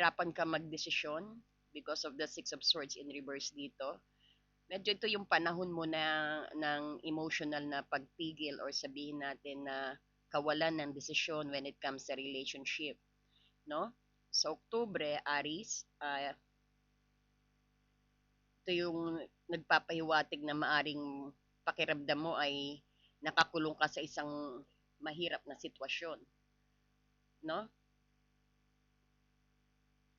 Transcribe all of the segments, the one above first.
hirapan ka magdesisyon because of the Six of Swords in reverse dito. Medyo ito yung panahon mo na ng emotional na pagpigil or sabihin natin na kawalan ng desisyon when it comes sa relationship. No? Sa Oktubre, Aris, ah, ito yung nagpapahiwatig na maaring pakiramdam mo ay nakakulong ka sa isang mahirap na sitwasyon. No?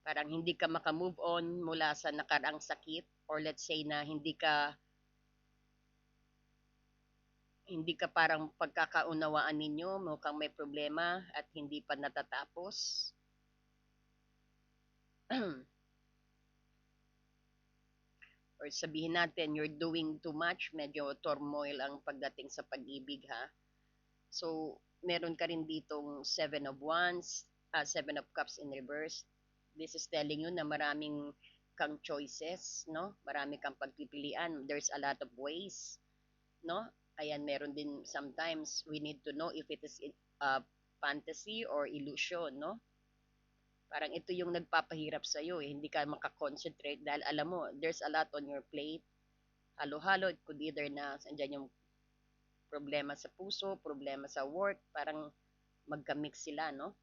Parang hindi ka makamove on mula sa nakaraang sakit or let's say na hindi ka hindi ka parang pagkakaunawaan ninyo, mukhang may problema at hindi pa natatapos. or sabihin natin you're doing too much, medyo turmoil ang pagdating sa pag-ibig ha. So, meron ka rin ditong Seven of Wands, uh, Seven of Cups in reverse. This is telling you na maraming kang choices, no? Marami kang pagpipilian. There's a lot of ways, no? Ayan, meron din sometimes we need to know if it is uh, fantasy or illusion, no? Parang ito yung nagpapahirap sa iyo, eh. hindi ka makakonsentrate dahil alam mo, there's a lot on your plate. Halo-halo, it could either na andyan yung problema sa puso, problema sa work, parang magka-mix sila, no?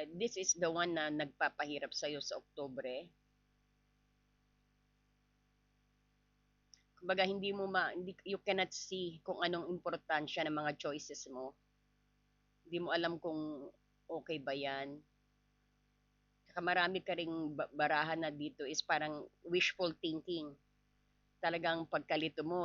Uh, this is the one na nagpapahirap sa iyo sa Oktobre. Kumbaga hindi mo ma hindi, you cannot see kung anong importansya ng mga choices mo. Hindi mo alam kung okay ba 'yan. Saka marami ka ring barahan na dito is parang wishful thinking. Talagang pagkalito mo,